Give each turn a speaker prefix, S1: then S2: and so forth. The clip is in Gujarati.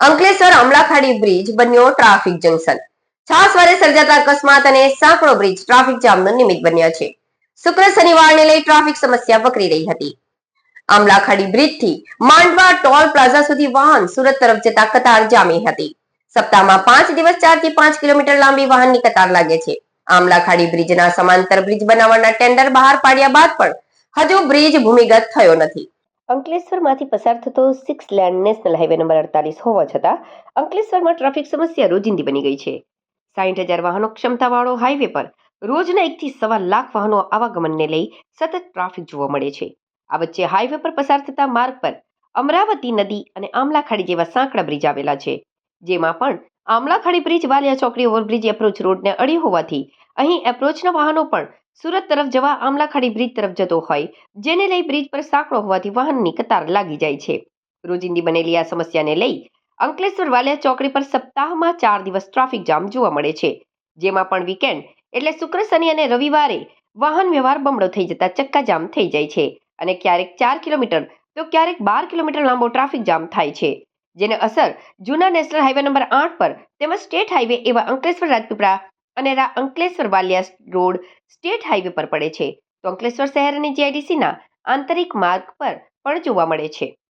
S1: અંકલેશ્વર અમલાખાડી બ્રિજ બન્યો ટ્રાફિક જંકશન. છાસવારે સર્જાતા અકસ્માત અને સાંકડો બ્રિજ ટ્રાફિક જામનો નિમિત્ત બન્યો છે. શુક્ર શનિવારને લઈ ટ્રાફિક સમસ્યા વકરી રહી હતી. આમલાખાડી બ્રિજથી માંડવા ટોલ પ્લાઝા સુધી વાહન સુરત તરફ જતા કતાર જામી હતી. સપ્તાહમાં પાંચ દિવસ ચારથી પાંચ કિલોમીટર લાંબી વાહનની કતાર લાગે છે. આમલાખાડી બ્રિજના સમાંતર બ્રિજ બનાવવાના ટેન્ડર બહાર પાડ્યા બાદ પણ હજુ બ્રિજ ભૂમિગત થયો નથી. અંકલેશ્વરમાંથી પસાર થતો six lane national highway number અડતાલીસ હોવા છતાં, અંકલેશ્વરમાં ટ્રાફિક સમસ્યા રોજિંદી બની ગઈ છે. સાહીઠ હજાર વાહનો ક્ષમતાવાળો હાઈવે પર રોજના એકથી સવા લાખ વાહનો આવાગમનને લઈ સતત ટ્રાફિક જોવા મળે છે. આ વચ્ચે હાઈવે પર પસાર થતા માર્ગ પર અમરાવતી નદી અને આમલાખાડી જેવા સાંકડા બ્રિજ આવેલા છે. જેમાં પણ આમલાખાડી બ્રિજ વાલિયા ચોકડી ઓવરબ્રિજ એપ્રોચ રોડને અડી હોવાથી અહીં એપ્રોચના વાહનો પણ સુરત તરફ જવા આમલાખાડી બ્રિજ તરફ જતો હોય, જેને લઈ બ્રિજ પર સાંકળો હોવાથી વાહનની કતાર લાગી જાય છે. રોજિંદી બનેલી આ સમસ્યાને લઈ અંકલેશ્વર વાલિયા ચોકડી પર સપ્તાહમાં ચાર દિવસ ટ્રાફિક જામ જોવા મળે છે. જેમાં પણ વીકેન્ડ એટલે શુક્ર, શનિ અને રવિવારે વાહન વ્યવહાર બમણો થઈ જતા ચક્કાજામ થઈ જાય છે અને ક્યારેક ચાર કિલોમીટર તો ક્યારેક બાર કિલોમીટર લાંબો ટ્રાફિક જામ થાય છે. જેને અસર જૂના નેશનલ હાઈવે નંબર આઠ પર તેમજ સ્ટેટ હાઈવે એવા અંકલેશ્વર રાજપીપળા અને Ankleshwar Valia road state highway પર પડે છે. તો અંકલેશ્વર શહેર અને જીઆઈડીસીના આંતરિક માર્ગ પર પણ જોવા મળે છે.